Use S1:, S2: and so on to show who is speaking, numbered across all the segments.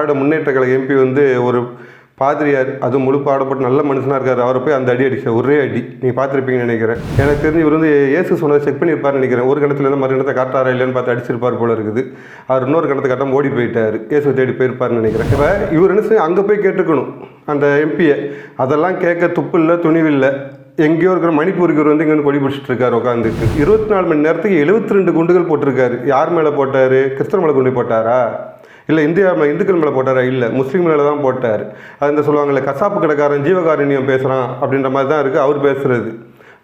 S1: திராவிட முன்னேற்ற கழக எம்பி வந்து ஒரு பாதிரியார் அது முழு பாடப்பட்டு நல்ல மனுஷனாக இருக்கார். அவரை போய் அந்த அடி அடிச்சார் ஒரே அடி. நீங்கள் பார்த்துருப்பீங்கன்னு நினைக்கிறேன். எனக்கு தெரிஞ்சு இவர் வந்து ஏசு சொன்னதை செக் பண்ணியிருப்பார்னு நினைக்கிறேன். ஒரு கணத்துலேருந்து மறு கணத்தை காட்டாரா இல்லைன்னு பார்த்து அடிச்சிருப்பார் போல இருக்குது. அவர் இன்னொரு கணத்தை கட்டம் ஓடி போயிட்டார். ஏசு தேடி போயிருப்பாருன்னு நினைக்கிறேன். இப்போ இவர் என்ன செய்ய அங்கே போய் கேட்டுக்கணும் அந்த எம்பியை அதெல்லாம் கேட்க துப்பு இல்லை துணிவில்லை எங்கேயோ இருக்கிற மணிப்பூருக்கு இவர் வந்து இங்கே வந்து கொடி பிடிச்சிட்டு இருக்காரு உட்காந்துட்டு இருபத்தி நாலு மணி நேரத்துக்கு எழுபத்தி ரெண்டு குண்டுகள் போட்டிருக்காரு. யார் மேலே போட்டார்? கிறிஸ்தவ மேலே குண்டு போட்டாரா? இல்லை இந்தியா இந்துக்கள் மேலே போட்டாரா? இல்லை முஸ்லீம் மேலே தான் போட்டார். அது இந்த சொல்லுவாங்கல்ல கசாப்பு கடைக்காரன் ஜீவகாருண்யம் பேசுகிறான் அப்படின்ற மாதிரி தான் இருக்குது அவர் பேசுகிறது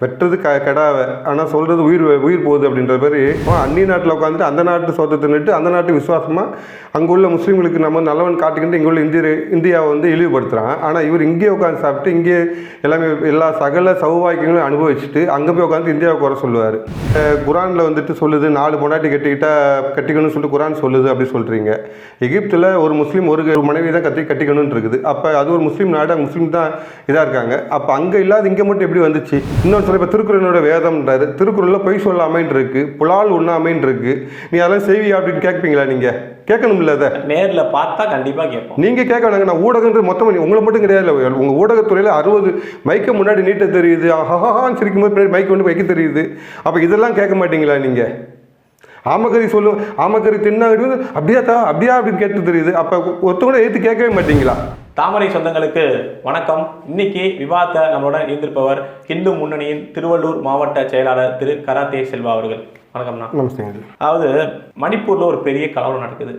S1: வெட்டுறது க கடாவை. ஆனால் சொல்கிறது உயிர் உயிர் போகுது அப்படின்ற மாதிரி அவன் அந்நிய நாட்டில் உட்காந்துட்டு அந்த நாட்டு சோத்தத்தை தின்னுட்டு அந்த நாட்டு விசுவாசமாக அங்கே உள்ள முஸ்லீம்களுக்கு நம்ம நல்லவன் காட்டிக்கிட்டு இங்கே உள்ள இந்திய இந்தியாவை வந்து இழிவுபடுத்துகிறான் ஆனால் இவர் இங்கே உட்காந்து சாப்பிட்டு இங்கே எல்லாமே எல்லா சகல சௌபாக்கியங்களும் அனுபவிச்சுட்டு அங்கே போய் உட்காந்து இந்தியாவை குறை சொல்லுவார். குரானில் வந்துட்டு சொல்லுது நாலு பொண்டாட்டி கட்டிக்கிட்டா கட்டிக்கணும்னு சொல்லிட்டு குரான் சொல்லுது அப்படி சொல்கிறீங்க எகிப்தில் ஒரு முஸ்லீம் ஒரு மனைவி தான் கத்தி கட்டிக்கணும்னு இருக்குது அப்போ அது ஒரு முஸ்லீம் நாடு முஸ்லீம் தான் இதாக இருக்காங்க. அப்போ அங்கே இல்லாத இங்கே மட்டும் எப்படி வந்துச்சு? இன்னொன்று சொல்ல இப்போ திருக்குறளோட வேதம்ன்றாரு திருக்குறளில் பொய் சொல்லாமைன்னு இருக்கு புலால் உண்ணாமைன்னு இருக்கு நீ அதெல்லாம் செய்வியா அப்படின்னு கேட்பீங்களா நீங்கள் கேட்கணும்ல அதை.
S2: நேர்ல பார்த்தா கண்டிப்பா கேட்போம்.
S1: நீங்க கேட்க வேணாங்க நான் ஊடகன்றது மொத்தம் உங்களை மட்டும் கிடையாது. உங்க ஊடகத்துறையில அறுபது மைக்க முன்னாடி நீட்ட தெரியுது. ஆஹான்னு சிரிக்கும் போது பின்னாடி மைக் கொண்டு வைக்க தெரியுது. அப்ப இதெல்லாம் கேட்க மாட்டீங்களா நீங்க? ஆமக்கறி சொல்லு ஆமக்கறி தின்னா அப்படியா தா அப்படியா அப்படின்னு கேட்டு தெரியுது. அப்ப ஒருத்த கூட ஏத்து கேட்கவே மாட்டீங்களா?
S2: தாமரை சொந்தங்களுக்கு வணக்கம். இன்னைக்கு விவாதத்தை நம்மளுடன் இருந்திருப்பவர் இந்து முன்னணியின் திருவள்ளூர் மாவட்ட செயலாளர் திரு கராத்தே செல்வா அவர்கள். வணக்கம்ண்ணா அதாவது மணிப்பூர்ல ஒரு பெரிய கலவரம் நடக்குது.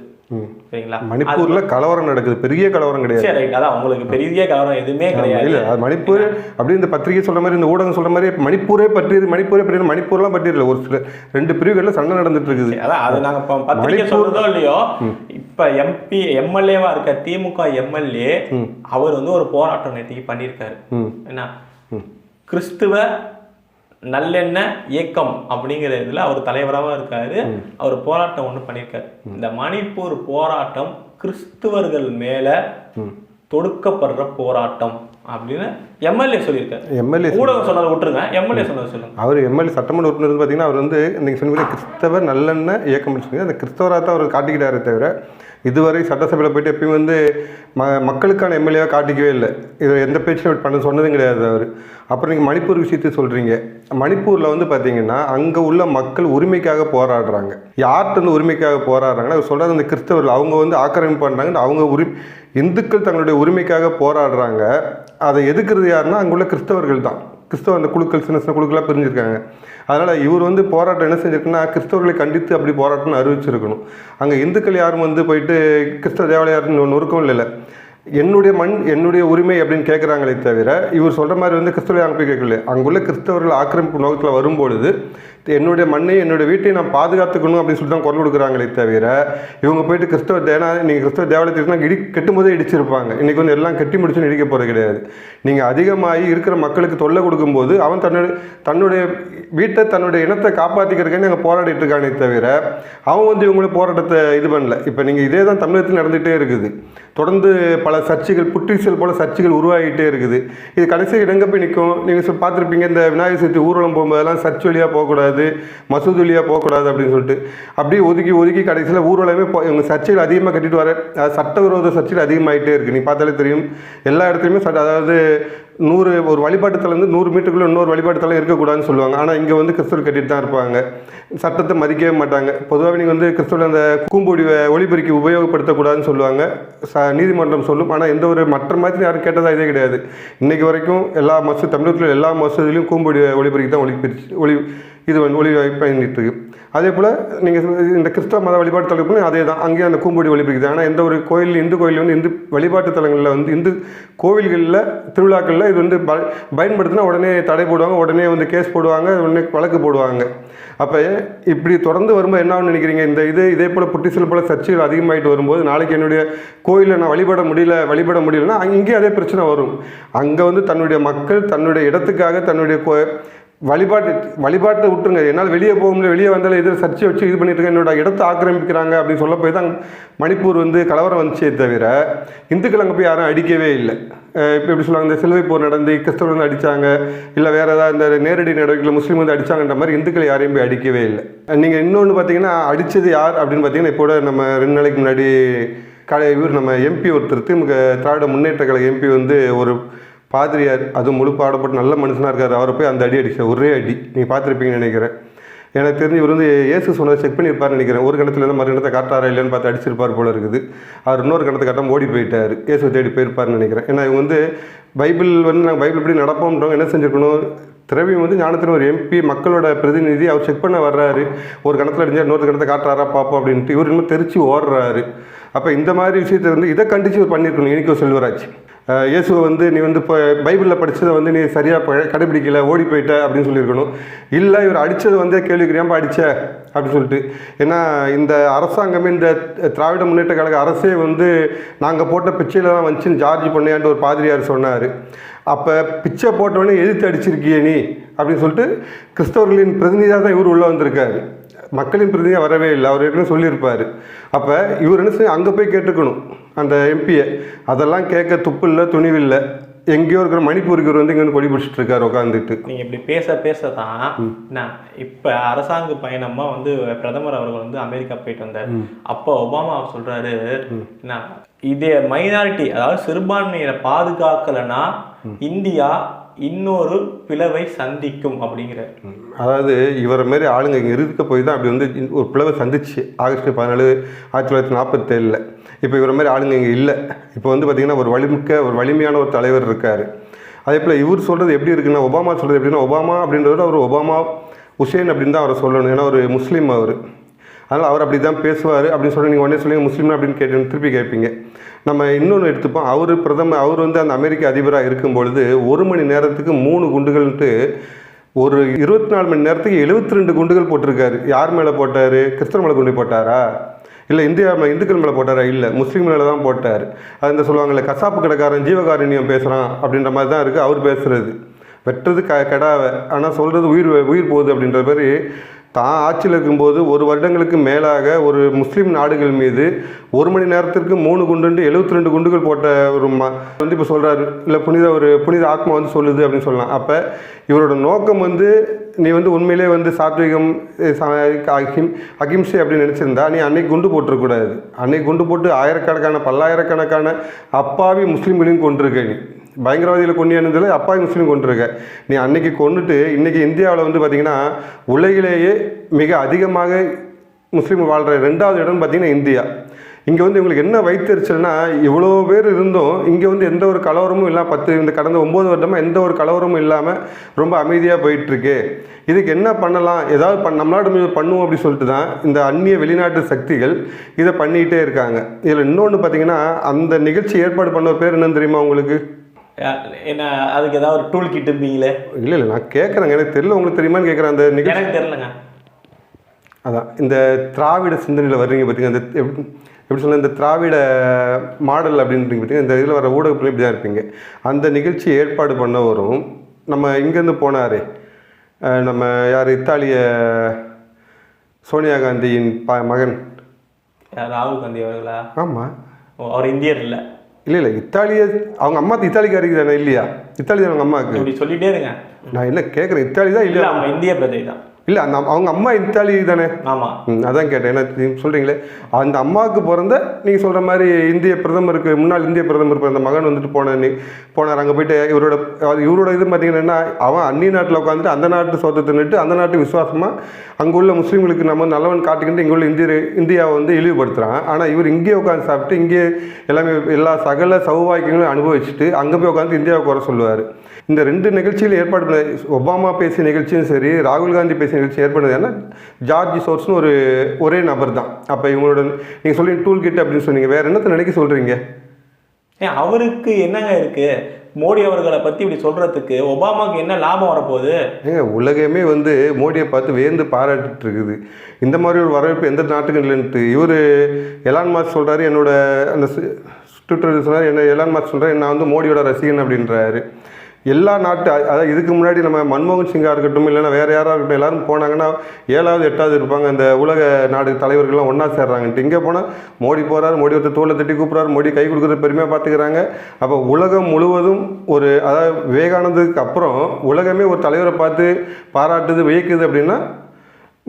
S2: சரிங்களா?
S1: மணிப்பூர்ல கலவரம் நடக்குது. பெரிய கலவரம் கிடையாது.
S2: சரி அதான் உங்களுக்கு பெரிய கலவரம் எதுவுமே கிடையாது.
S1: இல்ல மணிப்பூர் அப்படி இந்த பத்திரிகை சொல்ற மாதிரி இந்த ஊடகம் சொல்ற மாதிரி மணிப்பூரே பற்றியது மணிப்பூரே பற்றி மணிப்பூர்லாம் பற்றியல ஒரு சில ரெண்டு பிரிவுகள்ல சண்டை நடந்துட்டு இருக்குது
S2: அதான் அது நாங்க இப்ப பத்திரிக்கை
S1: மணிப்பூர்
S2: சொல்றதோ இல்லையோ இப்ப எம்பி எம்எல்ஏவா இருக்க திமுக எம்எல்ஏ அவர் வந்து ஒரு போராட்டம் நேற்றுக்கு பண்ணியிருக்காரு.
S1: ம்.
S2: என்ன? கிறிஸ்துவ நல்லெண்ண இயக்கம் அப்படிங்கிற இதுல அவர் தலைவராக இருக்காரு. அவர் போராட்டம் ஒண்ணு பண்ணியிருக்காரு. இந்த மணிப்பூர் போராட்டம் கிறிஸ்துவர்கள் மேல தொடுக்கப்படுற போராட்டம் அப்படின்னு எம்எல்ஏ சொல்லியிருக்காரு.
S1: எம்எல்ஏ
S2: ஊடகம் சொன்னதை விட்டுருங்க. எம்எல்ஏ சொன்னதை சொல்லுங்க.
S1: அவர் எம்எல்ஏ சட்டமன்ற உறுப்பினர் பார்த்தீங்கன்னா அவர் வந்து நீங்கள் சொன்னீங்க கிறிஸ்தவர் நல்லெண்ண இயக்கம் சொல்லி அந்த கிறிஸ்தவராக தான் அவர் காட்டிக்கிட்டாரே தவிர இதுவரை சட்டசபையில் போயிட்டு எப்பயும் வந்து ம மக்களுக்கான எம்எல்ஏவாக காட்டிக்கவே இல்லை. இது எந்த பேச்சும் பண்ண சொன்னதும் கிடையாது அவர். அப்புறம் நீங்கள் மணிப்பூர் விஷயத்தை சொல்கிறீங்க மணிப்பூரில் வந்து பார்த்தீங்கன்னா அங்கே உள்ள மக்கள் உரிமைக்காக போராடுறாங்க. யார்கிட்ட வந்து உரிமைக்காக போராடுறாங்கன்னா சொல்கிறது அந்த கிறிஸ்தவர்கள் அவங்க வந்து ஆக்கிரமிப்பு பண்ணுறாங்கன்னு அவங்க உரி இந்துக்கள் தங்களுடைய உரிமைக்காக போராடுறாங்க. அதை எதுக்குறது யாருன்னா அங்குள்ள கிறிஸ்தவர்கள் தான். கிறிஸ்தவ அந்த குழுக்கள் சின்ன சின்ன குழுக்களாக பிரிஞ்சிருக்காங்க. அதனால் இவர் வந்து போராட்டம் என்ன செஞ்சிருக்குன்னா கிறிஸ்தவர்களை கண்டித்து அப்படி போராட்டம்னு அறிவிச்சிருக்கணும். அங்கே இந்துக்கள் யாரும் வந்து போயிட்டு கிறிஸ்தவ தேவாலயாருன்னு நொறுக்கவும் இல்லை என்னுடைய மண் என்னுடைய உரிமை அப்படின்னு கேட்குறாங்களே தவிர இவர் சொல்கிற மாதிரி வந்து கிறிஸ்தவரை அனுப்பி கேட்கல. அங்குள்ள கிறிஸ்தவர்கள் ஆக்கிரமிப்பு நோக்கத்தில் வரும்பொழுது என்னுடைய மண்ணை என்னுடைய வீட்டை நான் பாதுகாத்துக்கணும் அப்படின்னு சொல்லி தான் குரல் கொடுக்குறாங்களே தவிர இவங்க போயிட்டு கிறிஸ்தவ தேனா நீங்கள் கிறிஸ்தவ தேவாலயத்துக்கு இடி கெட்டும்போதே இடிச்சிருப்பாங்க. இன்றைக்கி வந்து எல்லாம் கட்டி முடிச்சுன்னு இடிக்க போகிறது கிடையாது. நீங்கள் அதிகமாகி இருக்கிற மக்களுக்கு தொல்லை கொடுக்கும்போது அவன் தன்னுடைய தன்னுடைய வீட்டை தன்னுடைய இனத்தை காப்பாற்றிக்கிறதுக்காண்டி அங்கே போராடிட்டு இருக்கானே தவிர அவன் வந்து இவங்கள போராட்டத்தை இது பண்ணல. இப்போ நீங்கள் இதே தான் தமிழகத்தில் நடந்துகிட்டே இருக்குது. தொடர்ந்து பல சர்ச்சைகள் புற்றீசல் போல சர்ச்சைகள் உருவாகிட்டே இருக்குது. இது கடைசி இடங்க போய் நிற்கும் நீங்கள் பார்த்துருப்பீங்க இந்த விநாயகர் சதுர்த்தி ஊர்வலம் போகும்போதெல்லாம் சர்ச் வழியாக போகக்கூடாது மசூது வழியாக போகக்கூடாது அப்படின்னு சொல்லிட்டு. அப்படியே ஒதுக்கி ஒதுக்கி கடைசியில் ஊர்வலமே போ இவங்க சர்ச்சைகள் அதிகமாக கட்டிட்டு வர அது சட்டவிரோத சர்ச்சைகள் அதிகமாகிட்டே இருக்குது நீங்கள் பார்த்தாலே தெரியும். எல்லா இடத்துலையுமே சட்ட அதாவது நூறு ஒரு வழிபாட்டுத்தலேருந்து நூறு மீட்டருக்குள்ள இன்னொரு வழிபாட்டு இருக்கக்கூடாதுன்னு சொல்லுவாங்க. ஆனால் இங்கே வந்து கிறிஸ்தவர் கட்டிட்டு தான் இருப்பாங்க. சட்டத்தை மதிக்கவே மாட்டாங்க. பொதுவாக நீங்கள் வந்து கிறிஸ்தவர் அந்த கூம்பொடி ஒளிபெருக்கி உபயோகப்படுத்தக்கூடாதுன்னு சொல்லுவாங்க. ச நீதிமன்றம் சொல்லும். ஆனால் எந்த ஒரு மற்ற மாதிரி யாரும் கேட்டதாக இதே கிடையாது. இன்றைக்கு வரைக்கும் எல்லா மசூ தமிழகத்தில் எல்லா மசூதிலையும் கூம்பொடி ஒளிபெருக்கி தான் ஒளிபெருக்கி ஒளி இது வந்து ஒளி பயணிட்டு அதே போல் நீங்கள் இந்த கிறிஸ்தவ மத வழிபாட்டு தலங்களும் அதே தான். அங்கேயும் அந்த கூம்பொடி ஒளிபெருக்குது ஆனால் எந்த ஒரு கோயில் இந்து கோயில் வந்து இந்து வழிபாட்டு தலங்களில் வந்து இந்து கோவில்களில் திருவிழாக்களில் இது வந்து ப பயன்படுத்தினா உடனே தடை போடுவாங்க. உடனே வந்து கேஸ் போடுவாங்க. உடனே வழக்கு போடுவாங்க. அப்போ இப்படி தொடர்ந்து வரும்போது என்ன ஆகும்னு நினைக்கிறீங்க? இந்த இது இதே போல் புட்டிசல் போல் சர்ச்சைகள் அதிகமாகிட்டு வரும்போது நாளைக்கு என்னுடைய கோயிலில் நான் வழிபட முடியல வழிபட முடியலன்னா அங்கே இங்கேயும் அதே பிரச்சனை வரும். அங்கே வந்து தன்னுடைய மக்கள் தன்னுடைய இடத்துக்காக தன்னுடைய கோ வழிபாட்டு வழிபாட்டை விட்டுருங்க. என்னால் வெளியே போக முடியல. வெளியே வந்தாலும் எதிர சர்ச்சை வச்சு இது பண்ணிட்டு என்னோட இடத்தை ஆக்கிரமிக்கிறாங்க அப்படின்னு சொல்ல போய் தான் மணிப்பூர் வந்து கலவரம் வந்துச்சே தவிர இந்துக்கள் அங்கே போய் யாரும் அடிக்கவே இல்லை. இப்போ எப்படி சொல்லுவாங்க இந்த சிலுவை போர் நடந்து கிறிஸ்தவர் வந்து அடித்தாங்க இல்லை வேறு ஏதாவது இந்த நேரடி நடவடிக்கையில் முஸ்லீம் வந்து அடிச்சாங்கன்ற மாதிரி இந்துக்கள் யாரையும் போய் அடிக்கவே இல்லை. நீங்கள் இன்னொன்று பார்த்தீங்கன்னா அடித்தது யார் அப்படின்னு பார்த்தீங்கன்னா இப்போ நம்ம ரெண்டு நாளைக்கு முன்னாடி கடை இவர் நம்ம எம்பி ஒருத்தர் திமுக திராவிட முன்னேற்ற கழக எம்பி வந்து ஒரு பாதிரியார் அது முழு பாடப்பட்டு நல்ல மனுஷனாக இருக்கார். அவரை போய் அந்த அடி அடிச்சார் ஒரே அடி. நீங்கள் பார்த்துருப்பீங்கன்னு நினைக்கிறேன். எனக்கு தெரிஞ்சு இவர் வந்து ஏசு சொன்னதை செக் பண்ணியிருப்பார்னு நினைக்கிறேன். ஒரு கணத்துல இருந்து மறு கணத்தை காட்டாரா இல்லைன்னு பார்த்து அடிச்சிருப்பார் போல இருக்குது. அவர் இன்னொரு கணத்தை காட்டாம ஓடி போயிட்டார். இயேசு தேடி போயிருப்பாருன்னு நினைக்கிறேன். ஏன்னா இவங்க வந்து பைபிள் வந்து நாங்கள் பைபிள் எப்படி நடப்போம்ன்றவங்க என்ன செஞ்சுருக்கணும்? திரவியம் வந்து ஞானத்தின் ஒரு எம்பி மக்களோட பிரதிநிதி. அவர் செக் பண்ண வர்றாரு. ஒரு கணத்தில் அடிஞ்சால் இன்னொரு கணத்தை காட்டுறாரா பார்ப்போம் அப்படின்ட்டு. இவர் இன்னும் தெரிச்சு ஓடுறாரு. அப்போ இந்த மாதிரி விஷயத்தை வந்து இதை கண்டிச்சு இவர் பண்ணியிருக்கணும் இனிக்கோ செல்வராஜ் இயேசுவை வந்து நீ வந்து இப்போ பைபிளில் படித்ததை வந்து நீ சரியாக கடைபிடிக்கல ஓடி போயிட்ட அப்படின்னு சொல்லியிருக்கணும். இல்லை இவர் அடித்தது வந்து கேள்விக்குறியாமல் அடித்த அப்படின்னு சொல்லிட்டு. ஏன்னா இந்த அரசாங்கமே இந்த திராவிட முன்னேற்ற கழக அரசே வந்து நாங்கள் போட்ட பிச்சையில் தான் வந்துச்சுன்னு ஜார்ஜ் பண்ணையாண்டு ஒரு பாதிரியார் சொன்னார். அப்போ பிச்சை போட்டவொடனே எதிர்த்து அடிச்சிருக்கியே நீ அப்படின்னு சொல்லிட்டு கிறிஸ்தவர்களின் பிரதிநிதியாக தான் இவர் உள்ளே வந்திருக்காரு. மக்களின் பிரதிநிதியாக வரவே இல்லை. அவர் ஏற்கனவே சொல்லியிருப்பார். அப்போ இவர் என்ன செய்ய அங்கே போய் கேட்டுக்கணும். அந்த எம்பியை அதெல்லாம் கேட்க துப்பு இல்லை துணிவில்லை எங்கேயோ இருக்கிற மணிப்பூருக்கு வந்து இங்கே கொடி பிடிச்சிட்டு இருக்காரு உட்காந்துட்டு
S2: நீங்க இப்படி பேச பேச தான் என்ன இப்ப அரசாங்க பயணமா வந்து பிரதமர் அவர்கள் வந்து அமெரிக்கா போயிட்டு வந்தார். அப்போ ஒபாமா என்ன இதே மைனாரிட்டி அதாவது சிறுபான்மையினரை பாதுகாக்கலைன்னா இந்தியா இன்னொரு பிளவை சந்திக்கும் அப்படிங்கிற.
S1: அதாவது இவரை மாரி ஆளுங்க இங்கே இருக்க போய் தான் அப்படி வந்து ஒரு பிளவை சந்திச்சு. ஆகஸ்ட் பதினாலு ஆயிரத்தி தொள்ளாயிரத்தி நாற்பத்தேழில் இப்போ இவரை மாதிரி ஆளுங்க இங்கே இல்லை. இப்போ வந்து பார்த்திங்கன்னா ஒரு வலிமிக்க ஒரு வலிமையான ஒரு தலைவர் இருக்கார். அதே போல் இவர் சொல்கிறது எப்படி இருக்குன்னா ஒபாமா சொல்கிறது எப்படின்னா ஒபாமா அப்படின்றத அவர் ஒபாமா உசேன் அப்படின்னு தான் அவரை சொல்லணும். ஏன்னா ஒரு முஸ்லீம் அவர். அதனால் அவர் அப்படி தான் பேசுவார் அப்படின்னு சொல்லி நீங்கள் உடனே சொல்லுங்கள் முஸ்லீம் அப்படின்னு கேட்டு திருப்பி கேட்பீங்க நம்ம இன்னொன்று எடுத்துப்போம். அவர் பிரதமர் அவர் வந்து அந்த அமெரிக்க அதிபராக இருக்கும் பொழுது ஒரு மணி நேரத்துக்கு மூணு குண்டுகள்ன்ட்டு ஒரு இருபத்தி நாலு மணி நேரத்துக்கு எழுபத்தி ரெண்டு குண்டுகள் போட்டிருக்காரு. யார் மேலே போட்டார்? கிறிஸ்தவ மேலே குண்டு போட்டாரா? இல்லை இந்தியா மே- இந்துக்கள் மேலே போட்டாரா? இல்லை. முஸ்லீம் மேலே தான் போட்டார். அது இந்த சொல்லுவாங்கல்ல கசாப்பு கடைக்காரன் ஜீவகாரண்யம் பேசுகிறான் அப்படின்ற மாதிரி தான் இருக்குது அவர் பேசுகிறது வெட்டுறது க கெடாவை. ஆனால் சொல்கிறது உயிர் உயிர் போகுது அப்படின்ற மாதிரி தான் ஆட்சியில் இருக்கும்போது ஒரு வருடங்களுக்கு மேலாக ஒரு முஸ்லீம் நாடுகள் மீது ஒரு மணி நேரத்திற்கு மூணு குண்டு எழுபத்தி ரெண்டு குண்டுகள் போட்ட ஒரு ம வந்து இப்போ சொல்கிறாரு இல்லை புனித ஒரு புனித ஆத்மா வந்து சொல்லுது அப்படின்னு சொல்லலாம். அப்போ இவரோட நோக்கம் வந்து நீ வந்து உண்மையிலே வந்து சாத்விகம் அகிம் அகிம்சை அப்படின்னு நினச்சிருந்தா நீ அன்னைக்கு குண்டு போட்டிருக்கூடாது அன்னைக்கு குண்டு போட்டு ஆயிரக்கணக்கான பல்லாயிரக்கணக்கான அப்பாவி முஸ்லீம்களையும் கொண்டிருக்க நீ. பயங்கரவாதிகளை கொண்டு அப்பா முஸ்லீம் கொண்டிருக்க நீ அன்னைக்கு கொண்டுட்டு இன்றைக்கி இந்தியாவில் வந்து பார்த்திங்கன்னா உலகிலேயே மிக அதிகமாக முஸ்லீம் வாழ்கிற ரெண்டாவது இடம் பார்த்திங்கன்னா இந்தியா. இங்கே வந்து இவங்களுக்கு என்ன வைத்தறிச்சல்னா இவ்வளோ பேர் இருந்தும் இங்கே வந்து எந்த ஒரு கலவரமும் இல்லாமல் பத்து இந்த கடந்த ஒம்பது வருடமாக எந்த ஒரு கலவரமும் இல்லாமல் ரொம்ப அமைதியாக போயிட்டுருக்கு. இதுக்கு என்ன பண்ணலாம்? ஏதாவது பண் நம்மளாடு பண்ணுவோம் அப்படின்னு சொல்லிட்டு தான் இந்த அந்நிய வெளிநாட்டு சக்திகள் இதை பண்ணிக்கிட்டே இருக்காங்க. இதில் இன்னொன்று பார்த்தீங்கன்னா அந்த நிகழ்ச்சி ஏற்பாடு பண்ண பேர் என்னன்னு தெரியுமா உங்களுக்கு?
S2: என்ன அதுக்கு ஏதாவது ஒரு டூல் கிட் இருப்பீங்களே?
S1: இல்லை இல்லை நான் கேட்குறேங்க எனக்கு தெரியல உங்களுக்கு தெரியுமான்னு கேட்குறேன் அந்த நிகழ்ச்சி
S2: எனக்கு தெரியலங்க.
S1: அதான் இந்த திராவிட சிந்தனையில் வர்றீங்க பார்த்தீங்க இந்த எப்படி எப்படி சொல்ல இந்த திராவிட மாடல் அப்படின்றீங்க பார்த்தீங்கன்னா இந்த இதில் வர ஊடகத்தில் இப்படி தான் இருப்பீங்க. அந்த நிகழ்ச்சி ஏற்பாடு பண்ணவரும் நம்ம இங்கேருந்து போனார். நம்ம யார்? இத்தாலிய சோனியா காந்தியின் ப மகன்.
S2: யார்? ராகுல் காந்தி அவர்களா?
S1: ஆமாம்
S2: அவர் இந்தியர் இல்லை.
S1: இல்லை இல்லை இத்தாலிய அவங்க அம்மா இத்தாலிக்காரிக்கு தானே இல்லையா? இத்தாலி அவங்க அம்மாவுக்கு
S2: இப்படி சொல்லிட்டே இருங்க.
S1: நான் என்ன கேட்குறேன் இத்தாலி தான்
S2: இல்ல அவங்க இந்திய பிரஜை தான்.
S1: இல்லை அந்த அவங்க அம்மா இத்தாலி தானே?
S2: ஆமா.
S1: ம், அதான் கேட்டேன். என்ன நீங்க சொல்றீங்களே? அந்த அம்மாவுக்கு பிறந்த நீங்கள் சொல்கிற மாதிரி இந்திய பிரதமருக்கு முன்னாள் இந்திய பிரதமர் பிறந்த மகன் வந்துட்டு போன நீ போனார். அங்கே போயிட்டு இவரோட இவரோட இது பார்த்தீங்கன்னா அவன் அந்நிய நாட்டில் உட்காந்துட்டு அந்த நாட்டு சொத்தை தின்னுட்டு அந்த நாட்டு விசுவாசமாக அங்கே உள்ள முஸ்லீம்களுக்கு நம்ம நல்லவன் காட்டிக்கிட்டு இங்கே உள்ள இந்திய இந்தியாவை வந்து இழிவுபடுத்துகிறான் ஆனால் இவர் இங்கேயே உட்காந்து சாப்பிட்டு இங்கே எல்லாமே எல்லா சகல சௌபாக்கியங்களும் அனுபவிச்சுட்டு அங்கே போய் உட்காந்து இந்தியாவை குறை சொல்லுவார். இந்த ரெண்டு நிகழ்ச்சியில் ஏற்பாடு பண்ண ஒபாமா பேசிய நிகழ்ச்சியும் சரி ராகுல் காந்தி பேசிய நிகழ்ச்சி ஏற்படுது ஏன்னா ஜார்ஜ் சோர்ஸ்னு ஒரு ஒரே நபர் தான். அப்போ இவங்களோட நீங்கள் சொல்லி டூல் கிட் அப்படின்னு சொன்னீங்க. வேறு என்னத்தை நினைக்க சொல்கிறீங்க
S2: ஏன் அவருக்கு என்னங்க இருக்கு? மோடி அவர்களை பத்தி இப்படி சொல்றதுக்கு ஒபாமாக்கு என்ன லாபம் வரப்போகுது?
S1: ஏங்க உலகமே வந்து மோடியை பார்த்து வேந்து பாராட்டிட்டு இருக்குது இந்த மாதிரி ஒரு வரவேற்பு எந்த நாட்டுக்கும் இல்லைன்ட்டு. இவர் எலான் மாஸ் சொல்கிறாரு என்னோட அந்த ட்விட்டர் சொன்னார் என்ன எலான் மாஸ் சொல்கிறார் நான் வந்து மோடியோட ரசிகன் அப்படின்றாரு. எல்லா நாட்டு அதாவது இதுக்கு முன்னாடி நம்ம மன்மோகன் சிங்காக இருக்கட்டும் இல்லைன்னா வேறு யாராக இருக்கட்டும் எல்லாரும் போனாங்கன்னா ஏழாவது எட்டாவது இருப்பாங்க. அந்த உலக நாடு தலைவர்கள்லாம் ஒன்றா சேர்றாங்கன்ட்டு. இங்கே போனால் மோடி போகிறார் மோடி ஒருத்தர் தோலை தட்டி கூப்பிட்றாரு மோடி கை கொடுக்குறது பெருமையாக பார்த்துக்கிறாங்க அப்போ உலகம் முழுவதும் ஒரு அதாவது விவேகானந்தத்துக்கு அப்புறம் உலகமே ஒரு தலைவரை பார்த்து பாராட்டுது வியக்குது அப்படின்னா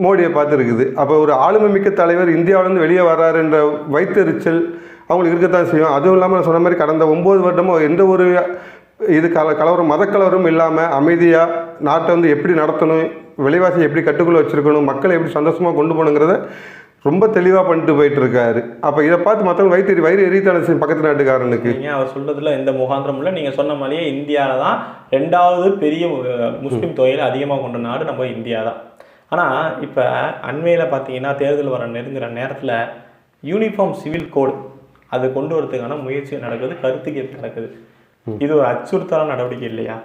S1: மோடியை பார்த்துருக்குது. அப்போ ஒரு ஆளுமை மிக்க தலைவர் இந்தியாவிலேருந்து வெளியே வர்றாருன்ற வைத்தறிச்சல் அவங்களுக்கு இருக்கத்தான் செய்யும். அதுவும் இல்லாமல் நான் சொன்ன மாதிரி கடந்த ஒம்பது வருடமும் எந்த ஒரு இது கல கலவரம் மதக்கலவரம் இல்லாமல் அமைதியாக நாட்டை வந்து எப்படி நடத்தணும் விலைவாசி எப்படி கட்டுக்குள்ளே வச்சுருக்கணும் மக்களை எப்படி சந்தோஷமாக கொண்டு போகணுங்கிறத ரொம்ப தெளிவாக பண்ணிட்டு போயிட்டு இருக்காரு அப்போ இதை பார்த்து மற்றவங்க வயிற்று வயிறு செய்யும் பக்கத்து நாட்டுக்காரனுக்கு.
S2: நீங்க அவர் சொல்றதுல எந்த முகாந்திரம் இல்லை. நீங்க சொன்ன மாதிரியே இந்தியாவில தான் ரெண்டாவது பெரிய முஸ்லிம் தொகையில அதிகமாக கொண்ட நாடு நம்ம இந்தியா தான் ஆனா இப்ப அண்மையில பாத்தீங்கன்னா தேர்தல் வர நெருங்குற நேரத்துல யூனிஃபார்ம் சிவில் கோடு அது கொண்டு வரதுக்கான முயற்சி நடக்குது கருத்து கேட்பு நடக்குது. இது ஒரு அச்சுறுத்தலான நடவடிக்கை இல்லையா?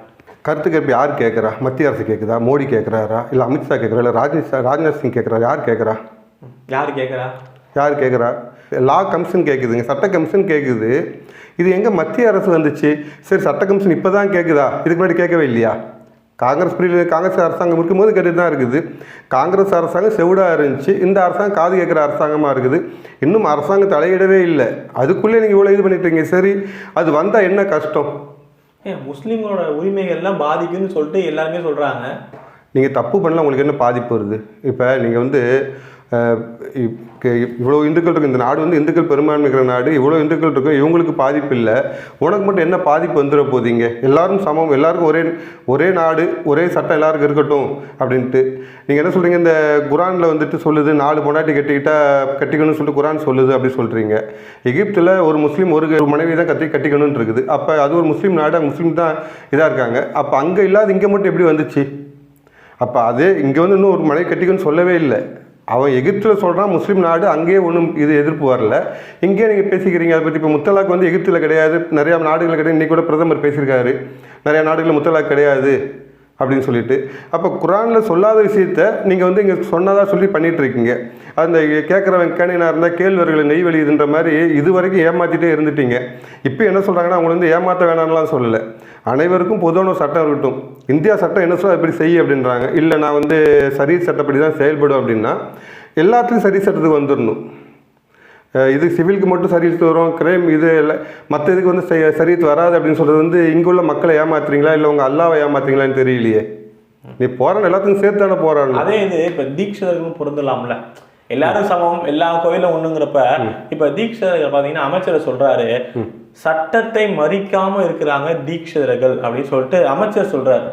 S1: கருத்து கேட்பு யார் கேட்குறா? மத்திய அரசு கேட்குதா? மோடி கேட்குறாரா? இல்லை அமித்ஷா கேட்குறா இல்லை ராஜேஷ் ராஜ்நாத் சிங் கேட்குறா யார் கேட்குறா?
S2: யார் கேட்குறா?
S1: யார் கேட்குறா? லா கமிஷன் கேட்குதுங்க சட்ட கமிஷன் கேட்குது. இது எங்கே மத்திய அரசு வந்துச்சு? சரி சட்ட கமிஷன் இப்போ தான் கேட்குதா? இதுக்கு முன்னாடி கேட்கவே இல்லையா? காங்கிரஸ் பிரிவு காங்கிரஸ் அரசாங்கம் இருக்கும்போது கேட்டுட்டு தான் இருக்குது. காங்கிரஸ் அரசாங்கம் செவிடாக இருந்துச்சு. இந்த அரசாங்கம் காது கேட்குற அரசாங்கமாக இருக்குது. இன்னும் அரசாங்கம் தலையிடவே இல்லை. அதுக்குள்ளே நீங்கள் இவ்வளோ இது பண்ணிட்டீங்க சரி அது வந்தால் என்ன கஷ்டம்?
S2: ஏன் முஸ்லீம்களோட உரிமைகள்லாம் பாதிக்குன்னு சொல்லிட்டு எல்லாருமே சொல்றாங்க.
S1: நீங்கள் தப்பு பண்ணல உங்களுக்கு என்ன பாதிப்பு வருது? இப்போ நீங்கள் வந்து இவ்வளோ இந்துக்கள் இருக்கு. இந்த நாடு வந்து இந்துக்கள் பெரும்பான்மை இருக்கிற நாடு. இவ்வளோ இந்துக்கள் இருக்கும் இவங்களுக்கு பாதிப்பு இல்லை. உனக்கு மட்டும் என்ன பாதிப்பு வந்துட போதீங்க? எல்லாரும் சமம். எல்லாருக்கும் ஒரே ஒரே நாடு ஒரே சட்டம் எல்லாருக்கும் இருக்கட்டும் அப்படின்ட்டு. நீங்கள் என்ன சொல்கிறீங்க இந்த குரானில் வந்துட்டு சொல்லுது நாலு பொண்டாட்டி கட்டிக்கிட்டா கட்டிக்கணும்னு சொல்லிட்டு குரான் சொல்லுது அப்படி சொல்கிறீங்க எகிப்தில் ஒரு முஸ்லீம் ஒரு மனைவி தான் கத்தி கட்டிக்கணும்னு இருக்குது. அப்போ அது ஒரு முஸ்லீம் நாடு முஸ்லீம் தான் இதாக இருக்காங்க. அப்போ அங்கே இல்லாத இங்கே மட்டும் எப்படி வந்துச்சு? அப்போ அதே இங்கே வந்து இன்னும் ஒரு மனைவி கட்டிக்கணும்னு சொல்லவே இல்லை. அவன் எகிப்தில் சொல்கிறான் முஸ்லீம் நாடு அங்கேயே ஒன்றும் இது எதிர்ப்பு வரல. இங்கேயே நீங்கள் பேசிக்கிறீங்க அதை பற்றி இப்போ முத்தலாக் வந்து எகிப்தில் கிடையாது நிறையா நாடுகள் கிடையாது. இன்றைக்கி கூட பிரதமர் பேசியிருக்காரு. நிறையா நாடுகளில் முத்தலாக் கிடையாது அப்படின்னு சொல்லிட்டு. அப்போ குரானில் சொல்லாத விஷயத்த நீங்கள் வந்து இங்கே சொன்னதாக சொல்லி பண்ணிகிட்ருக்கீங்க இருக்கீங்க அந்த கேட்குறவன் கேணினா இருந்தால் கேள்வர்களை நெய் வெளியுதுன்ற மாதிரி இது வரைக்கும் ஏமாற்றிட்டே இருந்துட்டீங்க. இப்போ என்ன சொல்கிறாங்கன்னா அவங்களை வந்து ஏமாற்ற வேணாம்லாம் சொல்லலை. அனைவருக்கும் பொதுவான சட்டம் இருக்கட்டும். இந்தியா சட்டம் என்ன சொல்ல அப்படி செய்ய அப்படின்றாங்க. இல்லை நான் வந்து சரி சட்டப்படி தான் செயல்படும் அப்படின்னா எல்லாத்துக்கும் சரி சட்டத்துக்கு வந்துடணும் இது சிவிலுக்கு மட்டும் சர்வீஸ் வரும் கிரைம் இது இல்லை. மற்ற இதுக்கு வந்து செ- வராது அப்படின்னு சொல்கிறது வந்து இங்கே உள்ள மக்களை ஏமாத்துறீங்களா? இல்லை உங்கள் அல்லாவை ஏமாத்துறீங்களான்னு தெரியலையே. நீ போகிறான் எல்லாத்துக்கும் சேர்த்து தானே போகிறான்
S2: அதே இது இப்போ தீட்சிதர்களும் பொருந்தலாம்ல. எல்லாரும் சமம் எல்லா கோயிலும் ஒண்ணுங்கிறப்ப இப்ப தீட்சிதர்கள் பாத்தீங்கன்னா அமைச்சர் சொல்றாரு சட்டத்தை மதிக்காம இருக்கிறாங்க தீட்சிதர்கள் அப்படின்னு சொல்லிட்டு அமைச்சர் சொல்றாரு.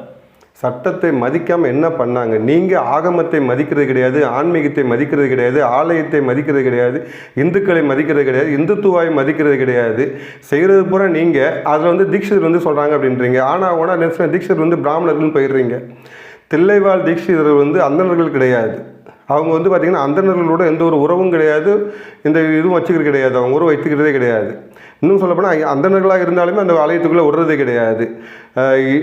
S1: சட்டத்தை மதிக்காமல் என்ன பண்ணாங்க? நீங்கள் ஆகமத்தை மதிக்கிறது கிடையாது ஆன்மீகத்தை மதிக்கிறது கிடையாது ஆலயத்தை மதிக்கிறது கிடையாது இந்துக்களை மதிக்கிறது கிடையாது இந்துத்துவாவை மதிக்கிறது கிடையாது. செய்கிறது பூரா நீங்கள் அதில் வந்து தீட்சிதர் வந்து சொல்கிறாங்க அப்படின்றீங்க. ஆனால் ஓனா தீட்சிதர் வந்து பிராமணர்கள்னு போயிடுறீங்க. தில்லைவாழ் தீட்சிதர் வந்து அந்தணர்கள் கிடையாது. அவங்க வந்து பார்த்திங்கன்னா அந்தணர்களோட எந்த ஒரு உறவும் கிடையாது இந்த இதுவும் வச்சுக்கிறது கிடையாது. அவங்க உறவு வைத்துக்கிறதே கிடையாது. இன்னும் சொல்லப்போனால் அந்தணர்களாக இருந்தாலுமே அந்த ஆலயத்துக்குள்ளே விடுறதே கிடையாது.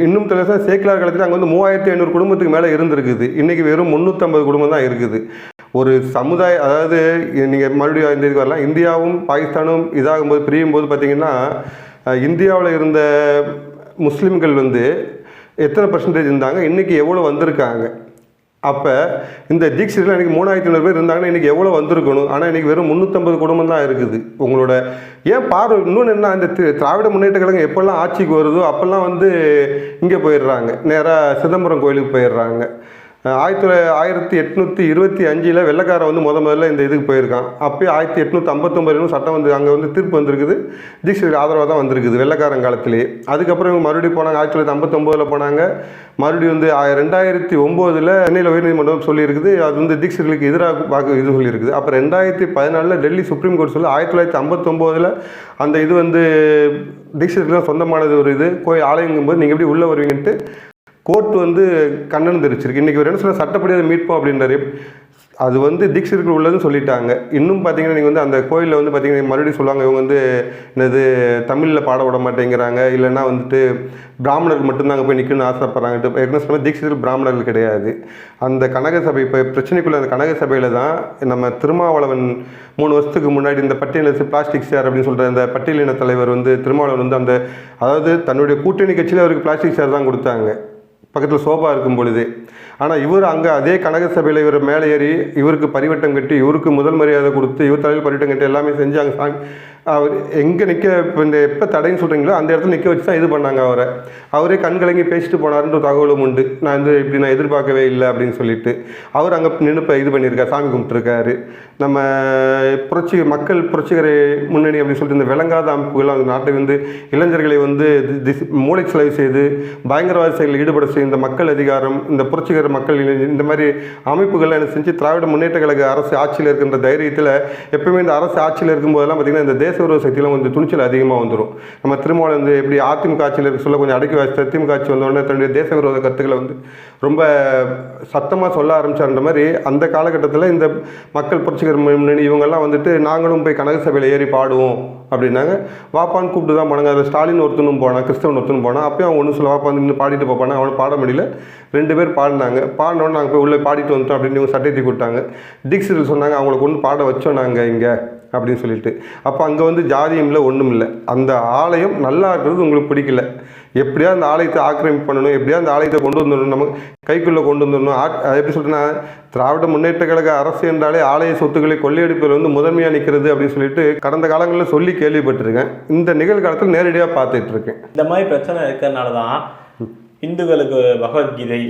S1: இன்னும் தெளிவாக சேக்கிலார் காலத்தில் அங்கே வந்து மூவாயிரத்தி ஐநூறு குடும்பத்துக்கு மேலே இருந்திருக்குது. இன்றைக்கி வெறும் முந்நூற்றம்பது குடும்பம் தான் இருக்குது. ஒரு சமுதாய அதாவது நீங்கள் மறுபடியும் இந்த இதுக்கு வரலாம். இந்தியாவும் பாகிஸ்தானும் இதாகும்போது பிரியும் போது பார்த்திங்கன்னா இந்தியாவில் இருந்த முஸ்லீம்கள் வந்து எத்தனை பர்சன்டேஜ் இருந்தாங்க? இன்றைக்கி எவ்வளோ வந்திருக்காங்க? அப்போ இந்த தீட்சிதில் இன்றைக்கி மூணாயிரத்தி ஐநூறு பேர் இருந்தாங்கன்னா இன்றைக்கி எவ்வளோ வந்திருக்கணும்? ஆனால் இன்றைக்கி வெறும் முந்நூற்றம்பது குடும்பம் தான் இருக்குது. உங்களோட ஏன் பார்வை இன்னொன்று என்ன இந்த திராவிட முன்னேற்ற கழகம் எப்போல்லாம் ஆட்சிக்கு வருதோ அப்போல்லாம் வந்து இங்கே போயிடுறாங்க. நேராக சிதம்பரம் கோயிலுக்கு போயிடுறாங்க. ஆயிரத்தி தொள்ளாயிரத்தி ஆயிரத்தி எட்நூற்றி இருபத்தி அஞ்சில் வெள்ளைக்காரன் வந்து முத முதல்ல இந்த இதுக்கு போயிருக்கான். அப்போயே ஆயிரத்தி எட்நூற்றி ஐம்பத்தொம்பதுலும் சட்டம் வந்து அங்கே வந்து தீர்ப்பு வந்திருக்குது. தீட்சிதருக்கு ஆதரவாக தான் வந்திருக்குது வெள்ளக்காரன் காலத்திலேயே. அதுக்கப்புறம் இவங்க மறுபடியும் போனாங்க. ஆயிரத்தி தொள்ளாயிரத்தி ஐம்பத்தொம்போதில் போனாங்க. மறுபடியும் வந்து ரெண்டாயிரத்தி ஒம்போதில் சென்னையில் உயர்நீதிமன்றம் சொல்லியிருக்குது. அது வந்து தீட்சிதர்களுக்கு எதிராக வாக்கு இது சொல்லியிருக்குது. அப்புறம் ரெண்டாயிரத்தி பதினாலில் டெல்லி சுப்ரீம் கோர்ட் சொல்லி ஆயிரத்தி தொள்ளாயிரத்தி ஐம்பத்தொம்போதில் அந்த இது வந்து தீட்சிதர்களுக்கு சொந்தமானது ஒரு இது. கோயில் ஆலயங்கும்போது நீங்கள் எப்படி உள்ளே வருவீங்கன்ட்டு கோர்ட் வந்து கண்ணன் தெரிச்சிருக்கு இன்றைக்கி ஒரு என்ன சொல்ல சட்டப்படி அதை மீட்போம் அப்படின்றாரு. அது வந்து தீட்சிதர்கள் உள்ளதுன்னு சொல்லிட்டாங்க. இன்னும் பார்த்தீங்கன்னா நீங்கள் வந்து அந்த கோயிலில் வந்து பார்த்தீங்கன்னா மறுபடியும் சொல்லுவாங்க இவங்க வந்து என்னது தமிழில் பாட விட மாட்டேங்கிறாங்க. இல்லைன்னா வந்துட்டு பிராமணர்கள் மட்டும்தான் அங்கே போய் நிற்கணும்னு ஆசைப்படுறாங்க ஏற்கனவே சொன்ன தீட்சிதர்கள் பிராமணர்கள் கிடையாது. அந்த கனக சபை இப்போ பிரச்சனைக்குள்ள அந்த கனக சபையில் தான் நம்ம திருமாவளவன் மூணு வருஷத்துக்கு முன்னாடி இந்த பட்டியலின பிளாஸ்டிக் சேர் அப்படின்னு சொல்கிற அந்த பட்டியலின தலைவர் வந்து திருமாவளவன் வந்து அந்த அதாவது தன்னுடைய கூட்டணி கட்சியில் அவருக்கு பிளாஸ்டிக் சேர் தான் கொடுத்தாங்க. பக்கத்தில் சோபா இருக்கும் பொழுது. ஆனால் இவர் அங்கே அதே கனக சபையில் இவர் மேலே ஏறி இவருக்கு பரிவட்டம் கட்டி இவருக்கு முதல் மரியாதை கொடுத்து இவர் தலையில் பரிவட்டம் கட்டி எல்லாமே செஞ்சு அங்கே சாமி அவர் எங்கே நிற்க இப்போ இந்த எப்போ தடைன்னு சொல்கிறீங்களோ அந்த இடத்துல நிற்க வச்சு தான் இது பண்ணாங்க அவரை. அவரே கண்கலங்கி பேசிட்டு போனாருன்ற தகவலும் உண்டு. நான் வந்து இப்படி நான் எதிர்பார்க்கவே இல்லை அப்படின்னு சொல்லிட்டு அவர் அங்கே நின்று இப்போ இது பண்ணியிருக்காரு சாமி கும்பிட்டுருக்காரு. நம்ம புரட்சி மக்கள் புரட்சிகரை முன்னணி அப்படின்னு சொல்லிட்டு இந்த விளங்காத அமைப்புகள் அந்த நாட்டை வந்து இளைஞர்களை வந்து திஸ்- மூளை செலவு செய்து பயங்கரவாத செயலில் ஈடுபட செய்யும் இந்த மக்கள் அதிகாரம் இந்த புரட்சிகர மக்கள் இளைஞர் இந்த மாதிரி அமைப்புகள்லாம் என்ன செஞ்சு திராவிட முன்னேற்ற கழக அரசு ஆட்சியில் இருக்கின்ற தைரியத்தில் எப்பவுமே இந்த அரசு ஆட்சியில் இருக்கும்போதெல்லாம் பார்த்திங்கன்னா இந்த தேச உருவ சக்தியெல்லாம் கொஞ்சம் துணிச்சல் அதிகமாக வந்துடும் நம்ம திருமாவளம் வந்து எப்படி அதிமுக ஆட்சியில் இருக்க சொல்ல கொஞ்சம் அடக்கி வச்சு திமுக ஆட்சி வந்தோடனே தன்னுடைய தேச விரோத கருத்துக்களை வந்து ரொம்ப சத்தமாக சொல்ல ஆரம்பிச்சார்ன்ற மாதிரி அந்த காலகட்டத்தில் இந்த மக்கள் புரட்சிகர முன்னணி இவங்கெல்லாம் வந்துட்டு நாங்களும் போய் கனக சபையில் ஏறி பாடுவோம். அப்படின்னாங்க. வாப்பான்னு கூப்பிட்டு தான் போனாங்க. அதில் ஸ்டாலின் ஒருத்தனும் போனான் கிறிஸ்தவன் ஒருத்தனும் போனான். அப்போயும் அவன் ஒன்றும் சொல்ல வாப்பா நின்று பாடிட்டு போப்பானா அவனை பாட முடியல. ரெண்டு பேர் பாடினாங்க. பாடினோன்னு நாங்கள் போய் உள்ளே பாடிட்டு வந்துட்டோம் அப்படின்னு இவங்க சட்டை கொடுத்தாங்க விட்டாங்க. சொன்னாங்க அவங்களுக்கு ஒன்று பாட வச்சோம் நாங்கள் இங்கே. அப்படின்னு சொல்லிட்டு. அப்போ அங்கே வந்து ஜாதியும் இல்லை ஒன்றும் இல்லை அந்த ஆலயம் நல்லா இருக்கிறது உங்களுக்கு பிடிக்கல. எப்படியா அந்த ஆலயத்தை ஆக்கிரமிப்பு பண்ணணும் எப்படியா அந்த ஆலயத்தை கொண்டு வந்துடணும் நம்ம கைக்குள்ளே கொண்டு வந்துடணும். எப்படி சொல்றேன்னா திராவிட முன்னேற்ற கழக அரசு என்றாலே ஆலய சொத்துக்களை கொள்ளையடிப்பதில் வந்து முதன்மையாக நிற்கிறது அப்படின்னு சொல்லிட்டு கடந்த காலங்களில் சொல்லி கேள்விப்பட்டிருக்கேன். இந்த நிகழ்காலத்தில் நேரடியாக பார்த்துட்டு இருக்கேன்
S2: இந்த மாதிரி பிரச்சனை இருக்கிறதுனால தான் இந்துக்களுக்கு பகவத்கீதை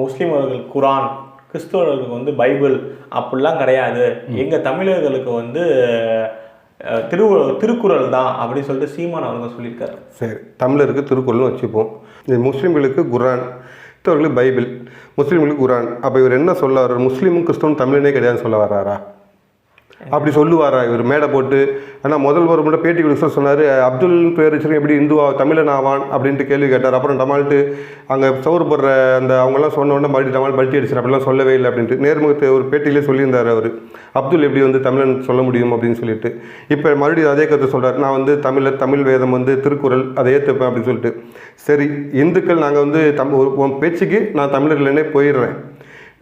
S2: முஸ்லீம்களுக்கு குரான் கிறிஸ்தவர்களுக்கு வந்து பைபிள் அப்படிலாம் கிடையாது. எங்க தமிழர்களுக்கு வந்து திரு திருக்குறள் தான் அப்படின்னு சொல்லிட்டு சீமான் அவர்கள் சொல்லியிருக்காரு.
S1: சரி தமிழருக்கு திருக்குறள்னு வச்சுப்போம். இது முஸ்லீம்களுக்கு குரான் கிறிஸ்தவர்களுக்கு பைபிள் முஸ்லீம்களுக்கு குரான் அப்போ இவர் என்ன சொல்ல வர்றார்? முஸ்லீமும் கிறிஸ்தவனும் தமிழனே கிடையாதுன்னு சொல்ல வர்றாரா? அப்படி சொல்லுவாரா? இவர் மேடை போட்டு ஆனால் முதல் ஒரு முறை பேட்டி கொடுக்க சொன்னார். அப்துல் பேர் வச்சிருக்க எப்படி இந்துவா தமிழன் ஆவான்? அப்படின்ட்டு கேள்வி கேட்டார். அப்புறம் டமால்ட்டு அங்கே சவுர் போடுற அந்த அவங்கெல்லாம் சொன்னோடனே மறுபடியும் டமால் பல்ட்டி அடிச்சார். அப்படிலாம் சொல்லவே இல்லை அப்படின்ட்டு. நேர்முகத்தை ஒரு பேட்டியிலே சொல்லியிருந்தார் அவர். அப்துல் எப்படி வந்து தமிழன் சொல்ல முடியும்? அப்படின்னு சொல்லிட்டு. இப்போ மறுபடியும் அதே கருத்து சொல்கிறார் நான் வந்து தமிழர் தமிழ் வேதம் வந்து திருக்குறள் அதை ஏற்றுப்பேன் அப்படின்னு சொல்லிட்டு. சரி இந்துக்கள் நாங்கள் வந்து தம் ஒரு உன் பேச்சுக்கு நான் தமிழர் இல்லைன்னே போயிடுறேன்.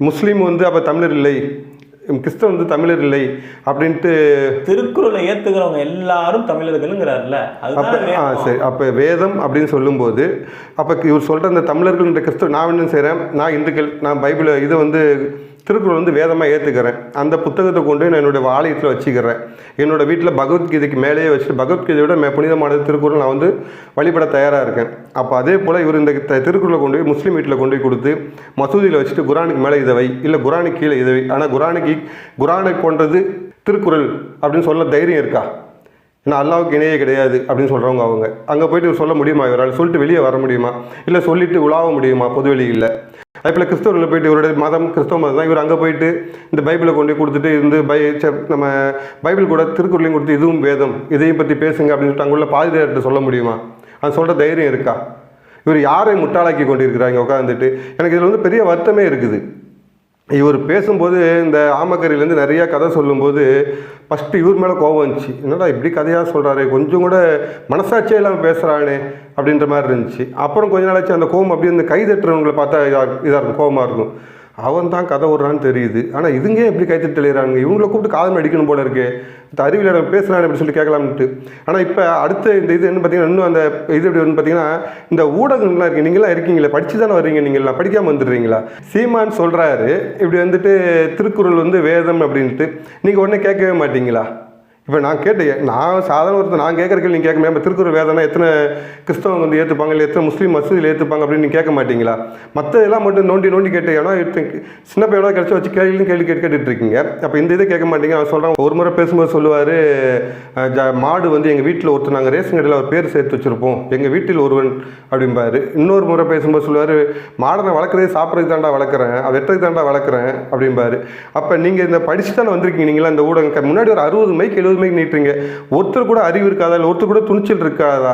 S1: முஸ்லீம் வந்து அப்போ தமிழர் இல்லை. கிறிஸ்தவன் வந்து தமிழர் இல்லை அப்படின்ட்டு
S2: திருக்குறளை ஏத்துக்கிறவங்க எல்லாரும் தமிழர்களுங்கிறாருல
S1: அப்போ சரி. அப்போ வேதம் அப்படின்னு சொல்லும்போது அப்போ இவர் சொல்கிற அந்த தமிழர்கள் இந்த கிறிஸ்தவ நான் என்ன செய்கிறேன் நான் இந்துக்கள் நான் பைபிளை இதை வந்து திருக்குறள் வந்து வேதமாக ஏற்றுக்கிறேன் அந்த புத்தகத்தை கொண்டு நான் என்னுடைய ஆலயத்தில் வச்சுக்கிறேன். என்னோட வீட்டில் பகவத்கீதைக்கு மேலேயே வச்சுட்டு பகவத்கீதையோட மே புனிதமானது திருக்குறள். நான் வந்து வழிபட தயாராக இருக்கேன். அப்போ அதே போல் இவர் இந்த திருக்குறளை கொண்டு போய் முஸ்லீம் வீட்டில் கொண்டு போய் கொடுத்து மசூதியில் வச்சுட்டு குரானுக்கு மேலே இதை வை. இல்லை குரானுக்கு கீழே இதை வை. ஆனால் குரானுக்கு குரானை போன்றது திருக்குறள் அப்படின்னு சொல்ல தைரியம் இருக்கா? ஏன்னா அல்லாவுக்கு இணையே கிடையாது அப்படின்னு சொல்கிறவங்க அவங்க. அங்கே போயிட்டு சொல்ல முடியுமா? இவரால் சொல்லிட்டு வெளியே வர முடியுமா? இல்லை சொல்லிவிட்டு உலாவ முடியுமா? பொதுவெளியில் அதுபோல் கிறிஸ்தவர்களை போயிட்டு இவருடைய மதம் கிறிஸ்தவ மதம் தான். இவர் அங்கே போயிட்டு இந்த பைபிளை கொண்டு கொடுத்துட்டு இருந்து பை நம்ம பைபிள் கூட திருக்குறளையும் கொடுத்து இதுவும் வேதம். இதையும் பற்றி பேசுங்க அப்படின்னு சொல்லிட்டு அங்குள்ள பாதிரியார்கிட்ட சொல்ல முடியுமா? அது சொல்கிற தைரியம் இருக்கா? இவர் யாரை முட்டாளாக்கி கொண்டிருக்கிறாங்க உட்காந்துட்டு எனக்கு இதில் வந்து பெரிய வருத்தமே இருக்குது. இவர் பேசும்போது இந்த ஆமக்கரியிலேருந்து நிறையா கதை சொல்லும்போது ஃபஸ்ட்டு இவர் மேலே கோபம் இருந்துச்சு என்னடா இப்படி கதையாக சொல்கிறாரு கொஞ்சம் கூட மனசாட்சியே இல்லாமல் பேசுகிறானே அப்படின்ற மாதிரி இருந்துச்சு. அப்புறம் கொஞ்ச நாளாச்சு அந்த கோபம் அப்படியே இந்த கை தட்டுறவங்களை பார்த்தா இதாக இதாக இருக்கும் கோபமாக இருக்கும். அவன் தான் கதை விடுறான்னு தெரியுது. ஆனால் இதுங்க எப்படி கை தட்டி எழுதுறாங்க? இவங்களை கூப்பிட்டு காதல் அடிக்கணும் போல இருக்கு. இந்த அறிவியல் பேசுகிறான் அப்படின்னு சொல்லி கேட்கலாம்ட்டு ஆனால் இப்போ அடுத்த இந்த இது என்ன பார்த்தீங்கன்னா இன்னும் அந்த இது எப்படி வந்து பார்த்தீங்கன்னா இந்த ஊடகங்கள்லாம் இருக்கு. நீங்களாம் இருக்கீங்களே படித்து தானே வர்றீங்க நீங்களாம் படிக்காமல் வந்துடுறீங்களா? சீமான் சொல்கிறாரு இப்படி வந்துட்டு திருக்குறள் வந்து வேதம் அப்படின்ட்டு. நீங்கள் உடனே கேட்கவே மாட்டீங்களா? இப்போ நான் கேட்டேன் நான் சாதாரண ஒருத்தர் நான் கேட்குற கேள்வி நீங்கள் கேட்க முடியாது. இப்போ திருக்குறள் வேதனா எத்தனை கிறிஸ்தவங்க வந்து ஏற்றுப்பாங்க இல்லை எத்தனை முஸ்லீம் மசூதியில் ஏற்றுப்பாங்க அப்படின்னு நீங்கள் கேட்க மாட்டீங்களா? மற்ற இதெல்லாம் மட்டும் நோண்டி நோண்டி கேட்டேன். ஏன்னா சின்ன பையனோட கிடச்சி வச்சு கேள்வி கேள்வி கேட்டு கேட்டுகிட்டு இருக்கீங்க. அப்போ இந்த இதை கேட்க மாட்டீங்க. அவன் சொல்கிறான் ஒரு முறை பேசும்போது சொல்லுவார் மாடு வந்து எங்கள் வீட்டில் ஒருத்தர் நாங்கள் ரேஷன் கடையில் அவர் பேர் சேர்த்து வச்சுருப்போம். எங்கள் வீட்டில் ஒருவன் அப்படிம்பார். இன்னொரு முறை பேசும்போது சொல்லுவார் மாடை நான் வளர்க்குறதே சாப்பிட்றதுக்கு தாண்டா வளர்க்குறேன் வெட்டுறதுக்கு தாண்டா வளர்க்குறேன் அப்படிம்பாரு. அப்போ நீங்கள் இந்த படிச்சு தானே வந்திருக்கீங்க நீங்களா இந்த ஊடகம். முன்னாடி ஒரு அறுபது மைக்கு எழுபது மைக்கு நீட்டுறீங்க ஒருத்தர் கூட அறிவு இருக்காதா? இல்லை ஒருத்தர் கூட துணிச்சல் இருக்காதா?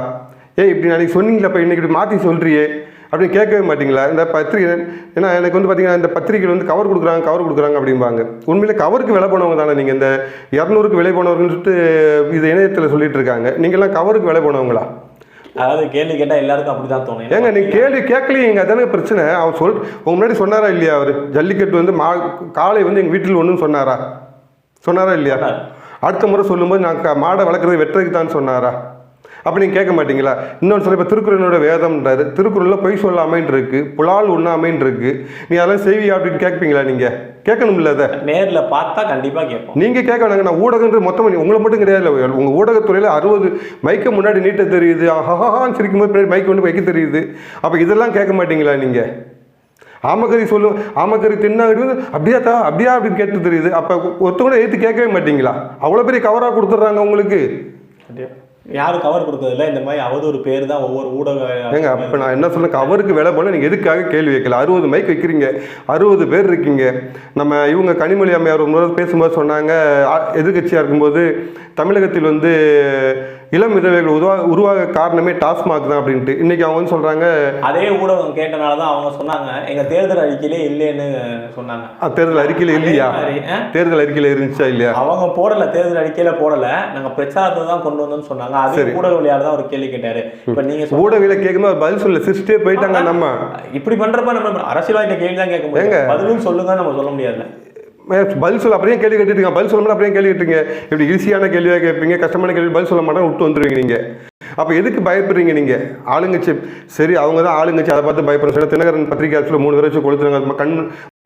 S1: ஏய் இப்படி நாளைக்கு சொன்னீங்களா இப்போ இன்னைக்கு இப்படி மாற்றி சொல்கிறியே அப்படின்னு கேட்கவே மாட்டீங்களா? இந்த பத்திரிகை ஏன்னா எனக்கு வந்து பார்த்தீங்கன்னா இந்த பத்திரிகைகள் வந்து கவர் கொடுக்குறாங்க கவர் கொடுக்குறாங்க அப்படிம்பாங்க. உண்மையிலே கவருக்கு விலை போனவங்க தானே நீங்கள் இந்த இரநூறுக்கு விலை போனவங்கன்னு சொல்லிட்டு இது இணையத்தில் சொல்லிட்டு இருக்காங்க. நீங்கள்லாம் கவருக்கு விலை போனவங்களா?
S2: அதாவது கேள்வி கேட்டா எல்லாருக்கும் அப்படிதான் தோணும்.
S1: ஏங்க நீ கேள்வி கேட்கலையேங்க அதானே பிரச்சனை? அவர் சொல் உங்க முன்னாடி சொன்னாரா இல்லையா அவர்? ஜல்லிக்கட்டு வந்து மா காலை வந்து எங்கள் வீட்டில் ஒன்றும் சொன்னாரா? சொன்னாரா இல்லையா? அடுத்த முறை சொல்லும்போது நான் மாடை வளர்க்குறது வெட்டுறதுக்கு தான் சொன்னாரா? அப்போ நீங்கள் கேட்க மாட்டீங்களா? இன்னொன்று சொல்ல இப்போ திருக்குறளோட வேதம்ன்றாரு திருக்குறளில் பொய் சொல்லாமைன்னு இருக்கு புலால் உண்ணாமைன்னு இருக்கு. நீ அதெல்லாம் செய்வியா அப்படின்னு கேட்பீங்களா நீங்கள் கேட்கணும்ல அதை.
S2: நேர்ல பார்த்தா கண்டிப்பா கேட்போம்.
S1: நீங்கள் கேட்க வேணாங்க நான் ஊடகன்ற மொத்தம் உங்களை மட்டும் கிடையாது. உங்கள் ஊடகத்துறையில் அறுபது மைக்க முன்னாடி நீட்ட தெரியுது. ஆஹான்னு சிரிக்கும் போது பின்னாடி மைக் வந்து வைக்க தெரியுது. அப்போ இதெல்லாம் கேட்க மாட்டீங்களா நீங்கள் ஆமக்கறி சொல்லு ஆமக்கறி தின்னா அப்படியா தா அப்படியா அப்படின்னு கேட்டு தெரியுது. அப்போ ஒருத்தவங்க ஏற்று கேட்கவே மாட்டீங்களா? அவ்வளோ பெரிய கவராக கொடுத்துட்றாங்க உங்களுக்கு.
S2: யாரும் கவர் கொடுக்கறதில்ல இந்த மாதிரி அவதூறு பேர் தான் ஒவ்வொரு ஊடக
S1: ஏங்க அப்போ நான் என்ன சொன்னேன் கவருக்கு விலை போல நீங்கள் எதுக்காக கேள்வி வைக்கல அறுபது மைக் வைக்கிறீங்க. அறுபது பேர் இருக்கீங்க. நம்ம இவங்க கனிமொழி அம்மையார் ஒரு முறை பேசும்போது சொன்னாங்க. எதிர்க்கட்சியாக இருக்கும்போது தமிழகத்தில் வந்து இளம் விதவைகள் உருவா உருவாக காரணமே டாஸ்மாக் தான் அப்படின்ட்டு. இன்னைக்கு அவங்க வந்து சொல்கிறாங்க
S2: அதே ஊடகம் கேட்டனால தான் அவங்க சொன்னாங்க. எங்க தேர்தல் அறிக்கையிலே இல்லைன்னு சொன்னாங்க.
S1: தேர்தல் அறிக்கையில் இல்லையா? தேர்தல் அறிக்கையில் இருந்துச்சா இல்லையா?
S2: அவங்க போடல தேர்தல் அறிக்கையில போடல. நாங்க பிரச்சாரத்தை தான் கொண்டு வந்தோம்னு சொன்னாங்க. அதே
S1: சரி.
S2: ஊடக வழியால தான் ஒரு கேள்வி கேட்டாரு. இப்ப நீங்க
S1: ஊடகவில் கேட்கும்போது பதில் சொல்ல சிரிச்சிட்டே போயிட்டாங்க நம்ம.
S2: இப்படி பண்றப்ப நம்ம அரசியல்வாதிட்ட கேள்வி தான் கேட்க முடியும். பதிலும் சொல்லுங்க நம்ம சொல்ல முடியாதுல்ல.
S1: பதில் சொல்ல அப்படியே கேள்வி கேட்டுருங்க பதில் சொல்ல அப்படியே கேள்வி கேட்டுருங்க. இப்படி ஈஸியான கேள்வியாக கேட்பீங்க கஷ்டமான கேள்வி பதில் சொல்ல மாட்டேன் விட்டு வந்துடுவீங்க நீங்கள் அப்போ எதுக்கு பயப்படுறீங்க நீங்கள் ஆளுங்கட்சி சரி அவங்க தான் ஆளுங்கட்சி அதை பார்த்து பயப்படுறோம். சில தினகரன் பத்திரிகை ஆட்சியில் மூணு பேர் வச்சு கொடுத்துருங்க அது கண்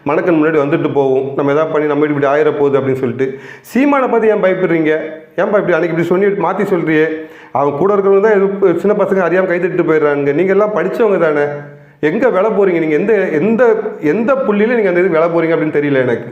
S1: மணக்கண் முன்னாடி வந்துட்டு போகும் நம்ம எதாவது பண்ணி நம்ம இப்படி ஆயிர போகுது அப்படின்னு சொல்லிட்டு. சீமானை பார்த்து ஏன் பயப்படுறீங்க? ஏன்பா இப்படி அன்னைக்கு இப்படி சொல்லி மாற்றி சொல்கிறியே அவங்க கூட இருக்கிறவங்க தான் எது சின்ன பசங்க அறியாமல் கை தட்டிட்டு போயிடுறாங்க நீங்கள் எல்லாம் படிச்சவங்க தானே. எங்கே வேலை போகிறீங்க நீங்கள் எந்த எந்த எந்த புள்ளியில் நீங்கள் அந்த இது வேலை போகிறீங்க அப்படின்னு தெரியல எனக்கு.